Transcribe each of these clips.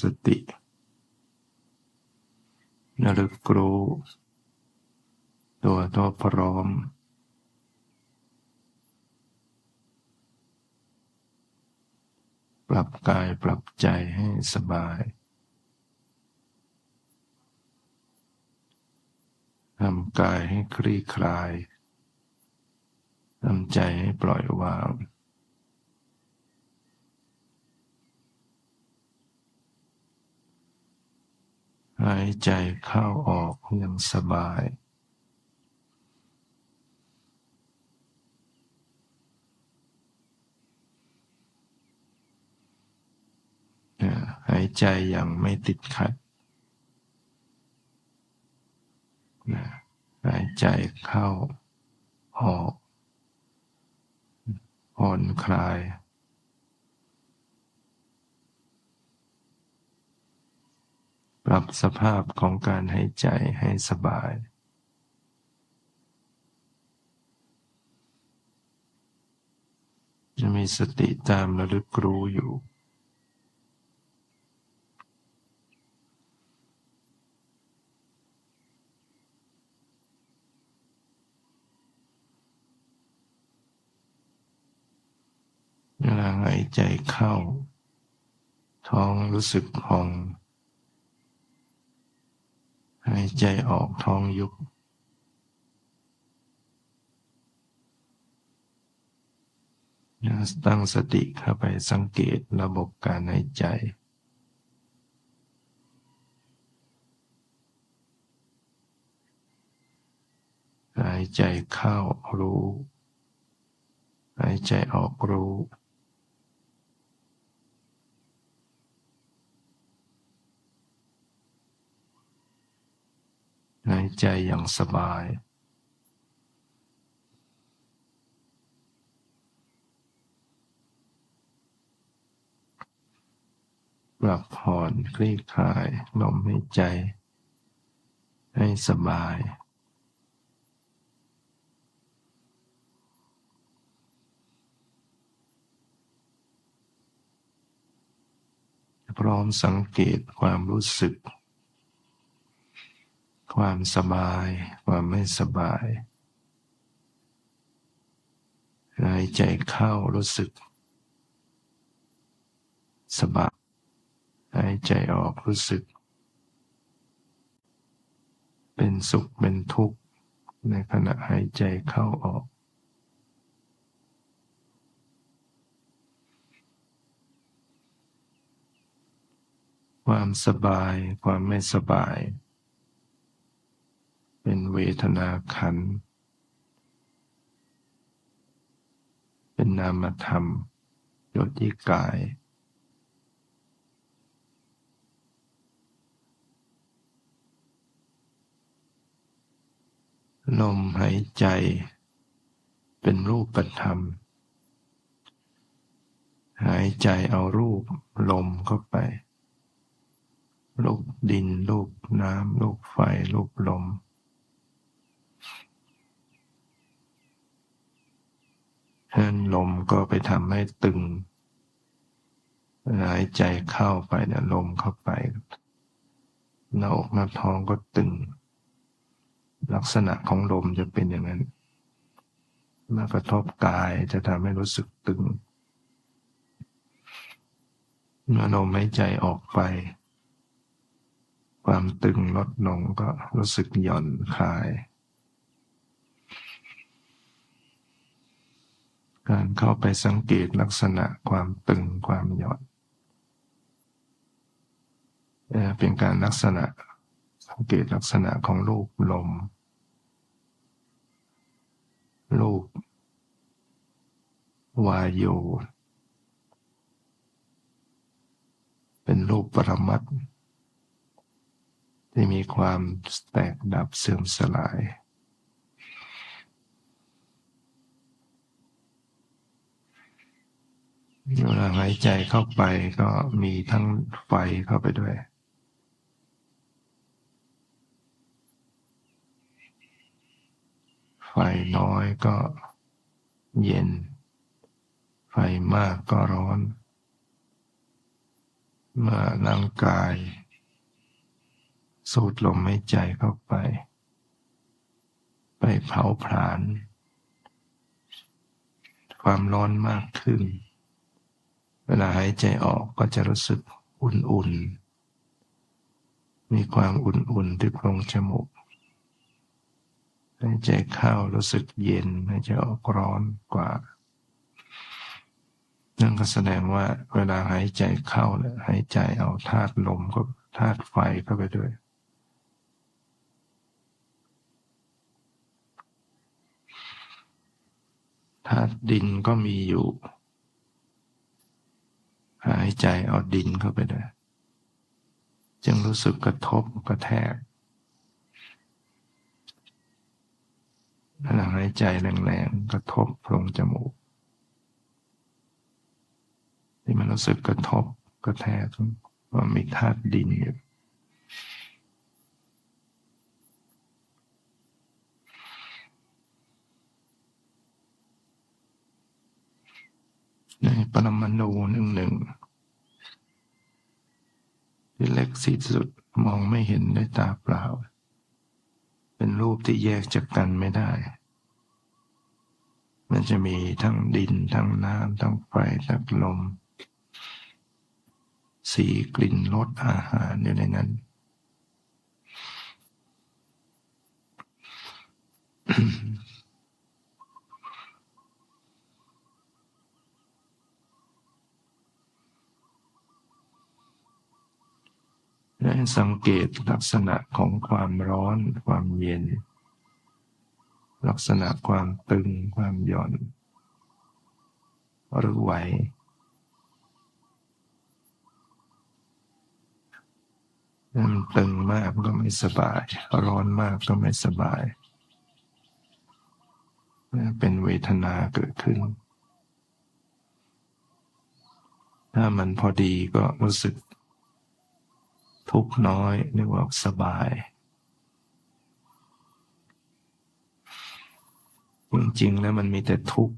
สติระลึกรู้ตัวตัวพร้อม ปรับกายปรับใจให้สบายทำกายให้คลี่คลายทำใจให้ปล่อยวาง หายใจเข้าออกอย่างสบาย หายใจอย่างไม่ติดขัด หายใจเข้าออกผ่อนคลาย ปรับสภาพของการหายใจให้สบาย จะมีสติตามระลึกรู้อยู่ เวลาหายใจเข้า ท้องรู้สึกพอง หายใจออกท้องยุบตั้งสติเข้าไปสังเกตระบบการหายใจ หายใจเข้ารู้ หายใจออกรู้ หายใจอย่างสบาย ปรับผ่อนคลี่คลายลมหายใจ ให้สบายพร้อมสังเกตความรู้สึก ความสบาย ความไม่สบาย หายใจเข้ารู้สึก สบาย หายใจออกรู้สึก เป็นสุขเป็นทุกข์ ในขณะหายใจเข้าออก ความสบาย ความไม่สบาย เป็นเวทนาขัน เป็นนามธรรมโยติกาย ลมหายใจ เป็นรูปธรรม หายใจเอารูปลมเข้าไปรูปดินรูปน้ำรูปไฟรูปลม ฉะนั้นลมก็ไปทำให้ตึงหายใจเข้าไปเนี่ยลมเข้าไปหน้าอกหน้าท้องก็ตึง ลักษณะของลมจะเป็นอย่างนั้นมากระทบกายจะทำให้รู้สึกตึงเมื่อลมหายใจออกไป ความตึงลดลงก็รู้สึกหย่อนคลาย การเข้าไปสังเกตลักษณะความตึงความหย่อนเป็นการลักษณะสังเกตลักษณะของรูปลม รูปวายโย เป็นรูปปรมัตที่มีความแตกดับเสื่อมสลาย เวลาหายใจเข้าไปก็มีทั้งไฟเข้าไปด้วย ไฟน้อยก็เย็น ไฟมากก็ร้อน เมื่อร่างกาย สูดลมหายใจเข้าไป ไปเผาผลาญความร้อนมากขึ้น เวลาหายใจออกก็จะรู้สึกอุ่นๆ มีความอุ่นๆที่โพรงจมูก หายใจเข้ารู้สึกเย็น หายใจออกร้อนกว่า นั่นก็แสดงว่าเวลาหายใจเข้าเนี่ยหายใจเอาธาตุลมก็ธาตุไฟเข้าไปด้วยธาตุดินก็มีอยู่ หายใจเอาดินเข้าไปด้วย จึงรู้สึกกระทบกระแทกขณะหายใจแรงๆกระทบโพรงจมูก ที่มันรู้สึกกระทบกระแทกว่ามีธาตุดินอยู่ ในปรมาณูหนึ่งหนึ่งที่เล็กที่สุดมองไม่เห็นด้วยตาเปล่า เป็นรูปที่แยกจากกันไม่ได้ มันจะมีทั้งดิน ทั้งน้ำทั้งไฟทั้งลม สีกลิ่นรสอาหารอยู่ในนั้น และสังเกตลักษณะของความร้อน ความเย็น ลักษณะความตึง ความหย่อน หรือไหวมันตึงมากก็ไม่สบาย ร้อนมากก็ไม่สบาย เป็นเวทนาเกิดขึ้น ถ้ามันพอดีก็รู้สึก ทุกข์น้อยนึกว่าสบาย จริงๆแล้วมันมีแต่ทุกข์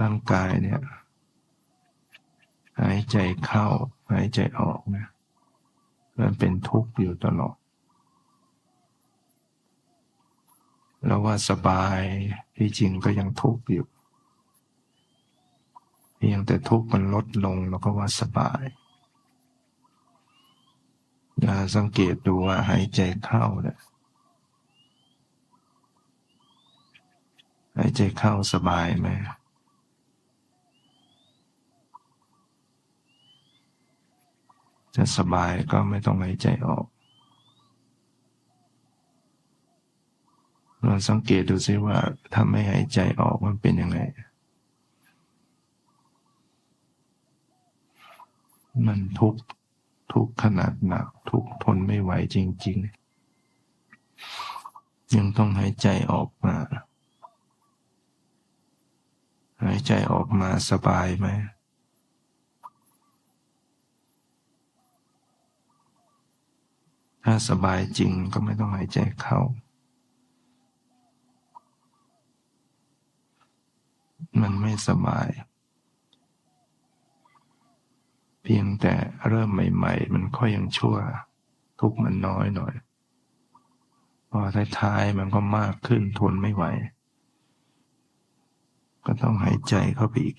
ร่างกายเนี่ย หายใจเข้า หายใจออกนะมันเป็นทุกข์อยู่ตลอดแล้วว่าสบายที่จริงก็ยังทุกข์อยู่เพียงแต่ทุกข์มันลดลงแล้วก็ว่าสบาย อย่าสังเกตดูว่าหายใจเข้าเนี่ยหายใจเข้าสบายไหมจะสบายก็ไม่ต้องหายใจออกลองสังเกตดูซิว่าถ้าไม่หายใจออกมันเป็นยังไง มันทุกข์ ทุกขนาดหนัก ทุกทนไม่ไหวจริง ๆ ยังต้องหายใจออกมา หายใจออกมาสบายไหมถ้าสบายจริงก็ไม่ต้องหายใจเข้า มันไม่สบาย เพียงแต่เริ่มใหม่ ๆ มันค่อยยังชั่ว ทุกมันน้อยหน่อย พอท้ายๆมันก็มากขึ้นทนไม่ไหว ก็ต้องหายใจเข้าไปอีก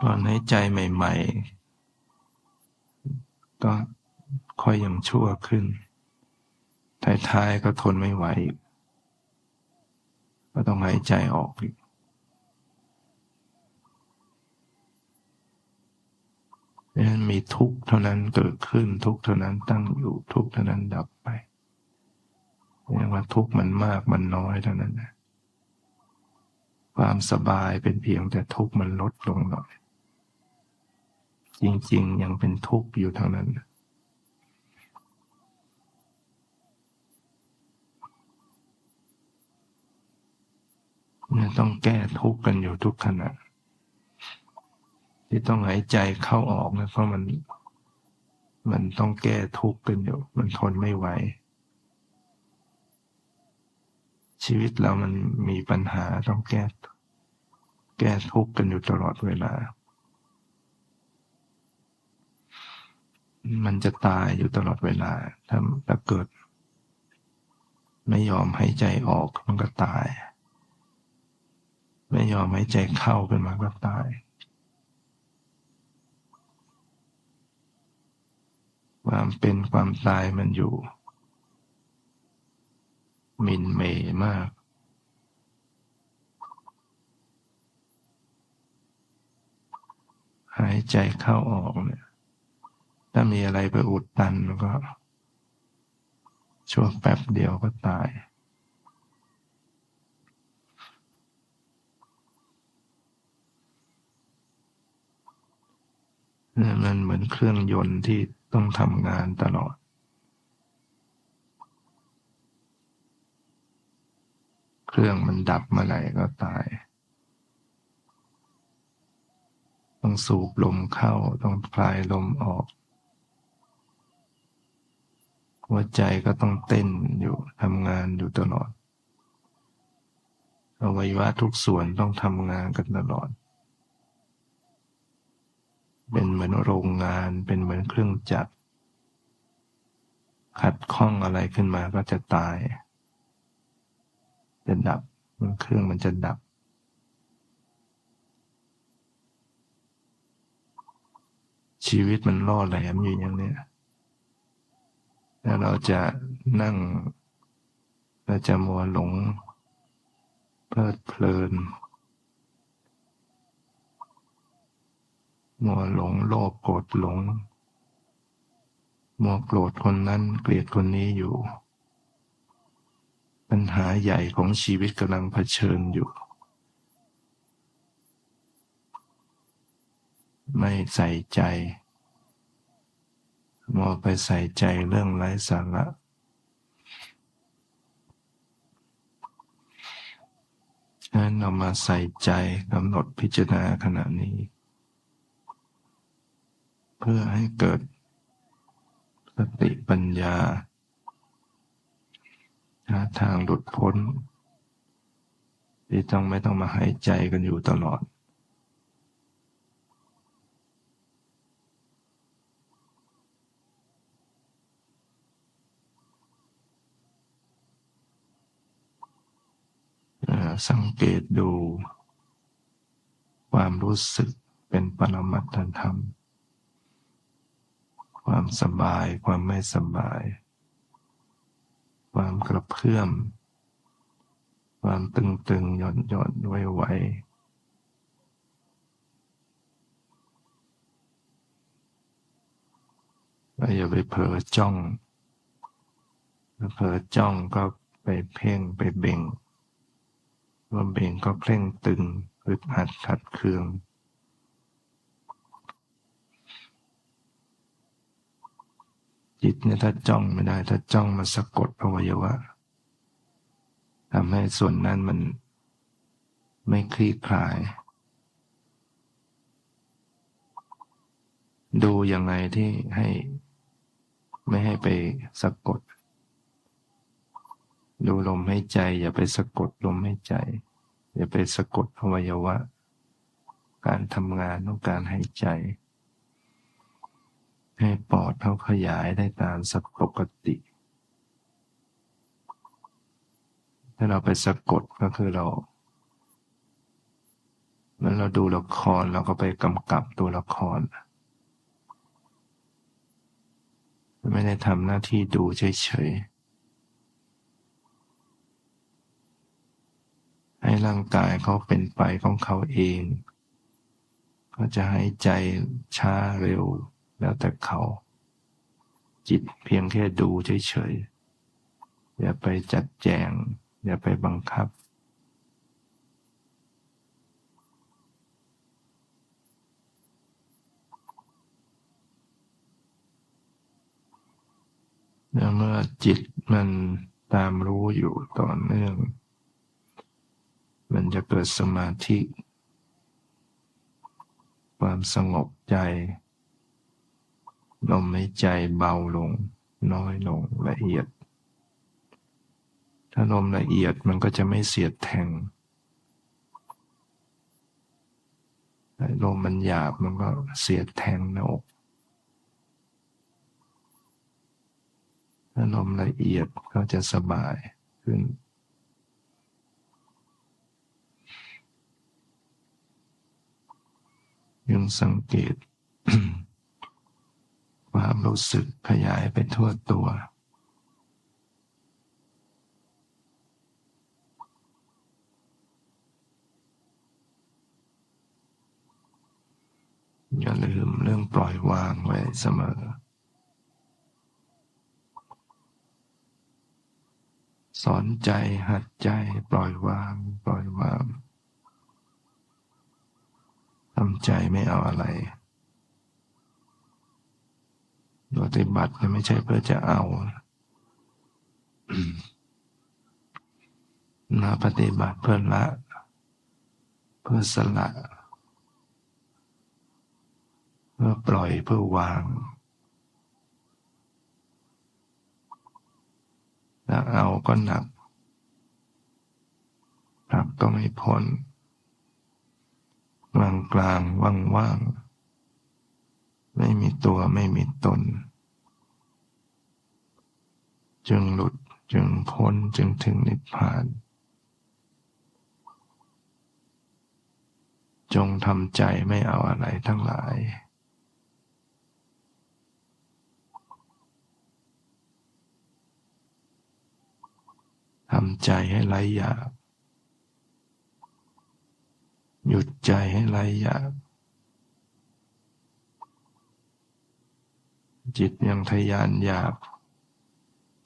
ตอนหายใจใหม่ ๆ ก็ค่อยยังชั่วขึ้น ท้ายๆก็ทนไม่ไหว ก็ต้องหายใจออกอีก นั้นมีทุกข์เท่านั้นเกิดขึ้นทุกข์เท่านั้นตั้งอยู่ทุกข์เท่านั้นดับไปเรียกว่าทุกข์มันมากมันน้อยเท่านั้นนะความสบายเป็นเพียงแต่ทุกข์มันลดลงหน่อย จริง ๆ ยังเป็นทุกข์อยู่เท่านั้นเนี่ยต้องแก้ทุกข์กันอยู่ทุกขณะ ที่ต้องหายใจเข้าออกนะเพราะมัน มันต้องแก้ทุกข์กันอยู่ มันทนไม่ไหว ชีวิตเรามันมีปัญหาต้องแก้ แก้ทุกข์กันอยู่ตลอดเวลา มันจะตายอยู่ตลอดเวลา ถ้าถ้าเกิด ไม่ยอมหายใจออกมันก็ตาย ไม่ยอมหายใจเข้าเป็นมาก็ตาย ความเป็นความตายมันอยู่มินเมมาก หายใจเข้าออกเนี่ย ถ้ามีอะไรไปอุดตันมันก็ ช่วงแป๊บเดียวก็ตาย มันเหมือนเครื่องยนต์ที่ ต้องทำงานตลอด เครื่องมันดับเมื่อไหร่ก็ตาย ต้องสูบลมเข้า ต้องคลายลมออก หัวใจก็ต้องเต้นอยู่ทำงานอยู่ตลอดอวัยวะทุกส่วนต้องทำงานกันตลอด เป็นเหมือนโรงงาน เป็นเหมือนเครื่องจักร ขัดข้องอะไรขึ้นมาก็จะตาย จะดับเครื่องมันจะดับ ชีวิตมันล่อแหลมอยู่อย่างนี้แล้วเราจะนั่ง เราจะมัวหลงเพลิดเพลิน มัวหลงโลภโกรธหลง มัวโกรธคนนั้นเกลียดคนนี้อยู่ ปัญหาใหญ่ของชีวิตกำลังเผชิญอยู่ ไม่ใส่ใจมัวไปใส่ใจเรื่องไร้สาระฉะนั้นเรามาใส่ใจกำหนดพิจารณาขณะนี้ เพื่อให้เกิดสติปัญญาหาทางหลุดพ้น ที่ต้องไม่ต้องมาหายใจกันอยู่ตลอด สังเกตดูความรู้สึกเป็นปรมัตถธรรม ความสบาย ความไม่สบาย ความกระเพื่อม ความตึงตึงหย่อนหย่อนไวไวอย่าไปเผลอจ้องเผลอจ้องก็ไปเพ่งไปเบ่งลมเองก็เคร่งตึงอึดอัดขัดเคือง จิตเนี่ยถ้าจ้องไม่ได้ ถ้าจ้องมาสะกดอวัยวะทำให้ส่วนนั้นมันไม่คลี่คลาย ดูยังไงที่ให้ไม่ให้ไปสะกด ดูลมหายใจ อย่าไปสะกดลมหายใจ อย่าไปสะกดอวัยวะ การทำงานของการหายใจ ให้ปอดเขาขยายได้ตามสัปกติ ถ้าเราไปสะกดก็คือเราเมื่อเราดูละครเราก็ไปกำกับตัวละคร ไม่ได้ทำหน้าที่ดูเฉยๆให้ร่างกายเขาเป็นไปของเขาเอง ก็จะหายใจช้าเร็ว แล้วแต่เขา จิตเพียงแค่ดูเฉยๆ อย่าไปจัดแจง อย่าไปบังคับ เมื่อจิตมันตามรู้อยู่ต่อเนื่อง มันจะเกิดสมาธิ ความสงบใจ ลมหายใจเบาลง น้อยลงละเอียด ถ้าลมละเอียดมันก็จะไม่เสียดแทงลมมันหยาบมันก็เสียดแทงหน้าอกอารมละเอียดก็จะสบายขึ้น ยังสังเกต ความรู้สึกขยายไปทั่วตัว อย่าลืมเรื่องปล่อยวางไว้เสมอ สอนใจหัดใจปล่อยวาง ปล่อยวางทำใจไม่เอาอะไรป ฏิบัติไม่ใช่เพื่อจะเอานาปฏิบัติเพื่อละ เพื่อสละ เพื่อปล่อยเพื่อวางถ้าเอาก็หนักหนักก็ไม่พ้นกลางกลางว่างว่างไม่มีตัวไม่มีตน จึงหลุดจึงพ้นจึงถึงนิพพาน จงทำใจไม่เอาอะไรทั้งหลาย ทำใจให้ไร้อยาก หยุดใจให้ไร้อยาก จิตยังทยานอยาก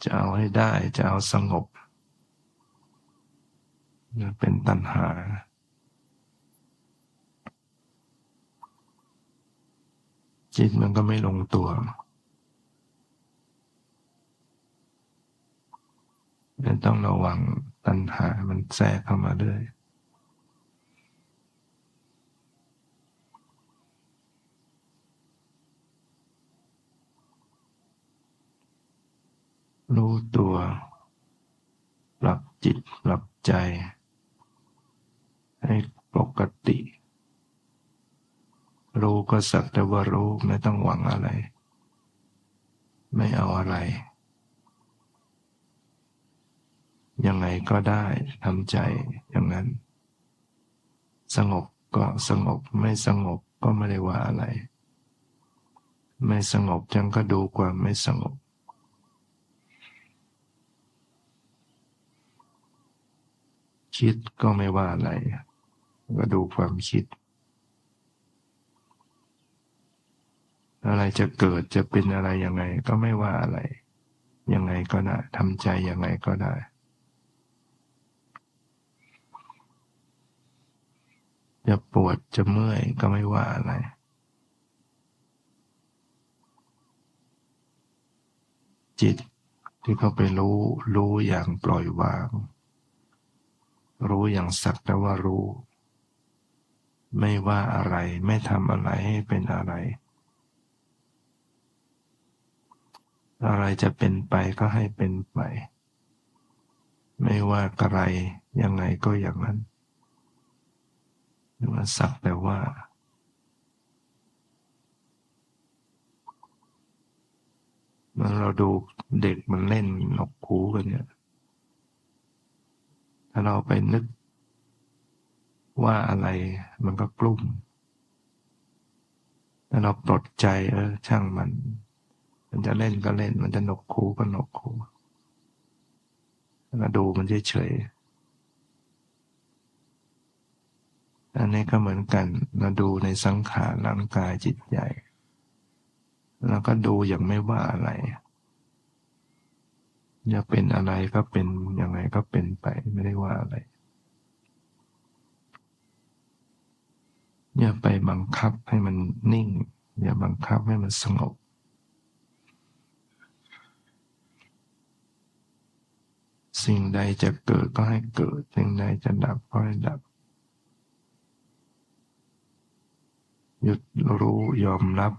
จะเอาให้ได้จะเอาสงบเป็นตัณหา จิตมันก็ไม่ลงตัวต้องระวังตัณหามันแทรกเข้ามาด้วยรู้ ตัว ปรับจิตปรับใจ ให้ปกติ รู้ก็สักแต่ว่ารู้ไม่ต้องหวังอะไร ไม่เอาอะไร ยังไงก็ได้ทำใจอย่างนั้น สงบก็สงบไม่สงบก็ไม่ได้ว่าอะไร ไม่สงบจังก็ดูความไม่สงบ คิดก็ไม่ว่าอะไร ก็ดูความคิด อะไรจะเกิดจะเป็นอะไรยังไงก็ไม่ว่าอะไร ยังไงก็ได้ทำใจยังไงก็ได้ จะปวดจะเมื่อยก็ไม่ว่าอะไรจิตที่เขาไปรู้รู้อย่างปล่อยวาง รู้อย่างสักแต่ว่ารู้ ไม่ว่าอะไรไม่ทำอะไรให้เป็นอะไร อะไรจะเป็นไปก็ให้เป็นไป ไม่ว่าอะไรยังไงก็อย่างนั้นว่าสักแต่ว่าเมื่อเราดูเด็กมันเล่นนกคูกันเนี่ย ถ้าเราไปนึกว่าอะไรมันก็กลุ้มถ้าเราปลดใจเออช่างมัน มันจะเล่นก็เล่น มันจะหนกคูก็หนกคูเราดูมันเฉยๆอันนี้ก็เหมือนกันเราดูในสังขารร่างกายจิตใจ แล้วก็ดูอย่างไม่ว่าอะไร จะเป็นอะไรก็เป็นยังไงก็เป็นไปไม่ได้ว่าอะไร อย่าไปบังคับให้มันนิ่ง อย่าบังคับให้มันสงบ สิ่งใดจะเกิดก็ให้เกิด สิ่งใดจะดับก็ให้ดับ หยุดรู้ยอมรับ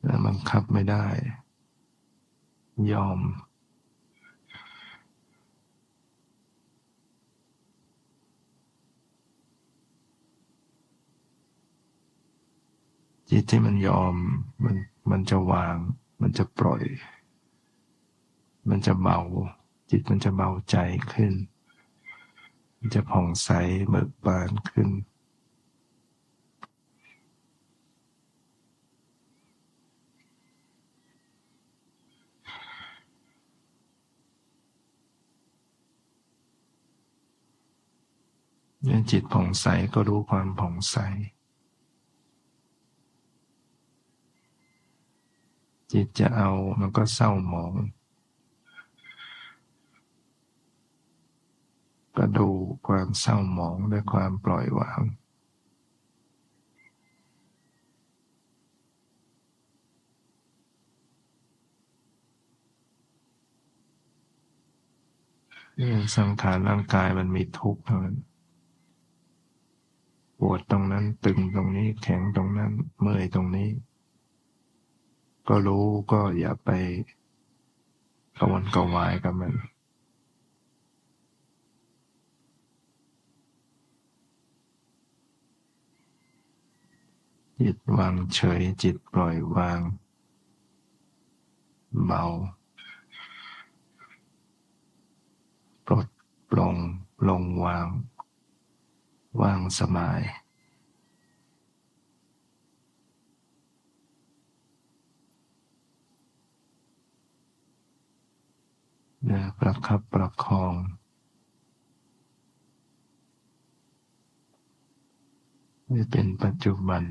แต่บังคับไม่ได้ ยอม จิตที่มันยอมมันมันจะวาง มันจะปล่อย มันจะเบา จิตมันจะเบาใจขึ้น มันจะผ่องใสเบิกบานขึ้น จิตผ่องใสก็รู้ความผ่องใส จิตจะเอามันก็เศร้าหมอง ก็ดูความเศร้าหมองด้วยความปล่อยวางสังขารร่างกายมันมีทุกข์เท่านั้น ปวดตรงนั้นตึงตรงนี้แข็งตรงนั้น เมื่อยตรงนี้ ก็รู้ก็อย่าไปกระวนกระวายกับมันจิตวางเฉยจิตปล่อยวาง เบาปลดปลงลงวาง ว่างสบาย นะประคับประคองไม่เป็นปัจจุบัน